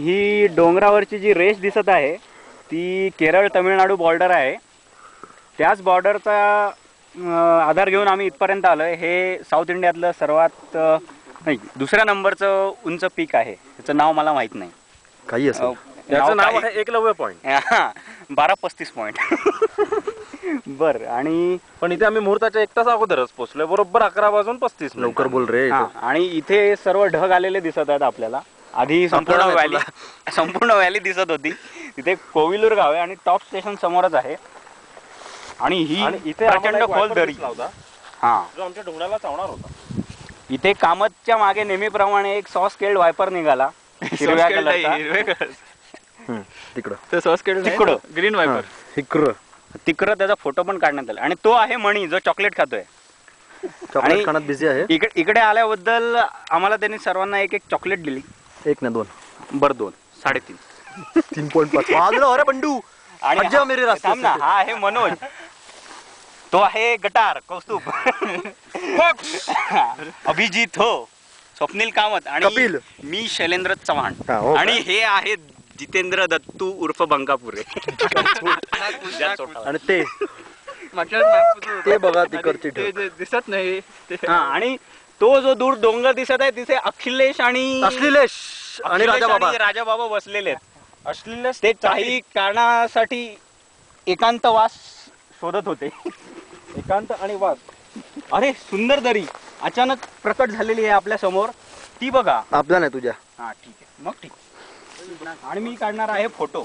ही डोंगरावरची जी रेष दिसत आहे ती केरळ तमिळनाडू बॉर्डर आहे. त्याच बॉर्डरचा आधार घेऊन आम्ही इथपर्यंत आलो आहे हे साऊथ इंडियातलं सर्वात नाही दुसऱ्या नंबरचं उंच पीक आहे. त्याचं नाव मला माहीत नाही. काही असं त्याचं नाव? आहे एकलव्य पॉईंट हा, बारा पस्तीस पॉईंट बर आणि पण इथे आम्ही मुहूर्ताच्या एक तास अगोदरच पोहोचलोय. बरोबर अकरा वाजून पस्तीस लवकर बोल रे हा, आणि इथे सर्व ढग आलेले दिसत आहेत आपल्याला. आधी संपूर्ण संपूर्ण व्हॅली संपूर्ण व्हॅली दिसत होती. तिथे कोविलूर गाव आहे आणि टॉप स्टेशन समोरच आहे. आणि ही इथे प्रचंड खोल दरी हा. जो आमच्या डोंगराला चावणार होता. इथे कामतच्या मागे नेहमीप्रमाणे एक सॉस केल्ड वायपर निघाला. हिरव्या कलरचा. हम्म, तिकडं. तिकडं. ग्रीन हा, वायपर इकडं तिकडं त्याचा फोटो पण काढण्यात आला. आणि तो आहे मणी जो चॉकलेट खातोय. चॉकलेट खाण्यात बिझी आहे. इकडे इकडे आल्याबद्दल आम्हाला त्यांनी सर्वांना एक एक चॉकलेट दिली. एक ना दोन. बर दोन. साडेतीन. तीन पॉईंट पाच. बाजूला अरे बंडू. आणि मज्जा हा- मेरी रास्ते थांब ना, से. हा आहे मनोज. तो आहे गटार कौस्तुभ. अभिजित हो. स्वप्नील कामत आणि कपिल. मी शैलेंद्र चव्हाण. हा, हो. का? आणि हे आहे जितेंद्र दत्तू उर्फ बंकापुरे. चोटावर. आणि ते. ते बघा तिकडची दिसत नाही. ते हा आणि तो जो दूर डोंगर दिसत आहे तिथे अखिलेश आणि अश्लीलेश आणि राजा बाबा राजा बाबा बसलेले आहेत. असलेल्या ते काही कारणासाठी एकांतवास शोधत होते. एकांत आणि वास. अरे सुंदर दरी. अचानक प्रकट झालेली आहे आपल्यासमोर. ती बघा. आपल्या नाही तुझ्या. हा ठीक आहे. मग ठीक. आणि मी काढणार आहे फोटो.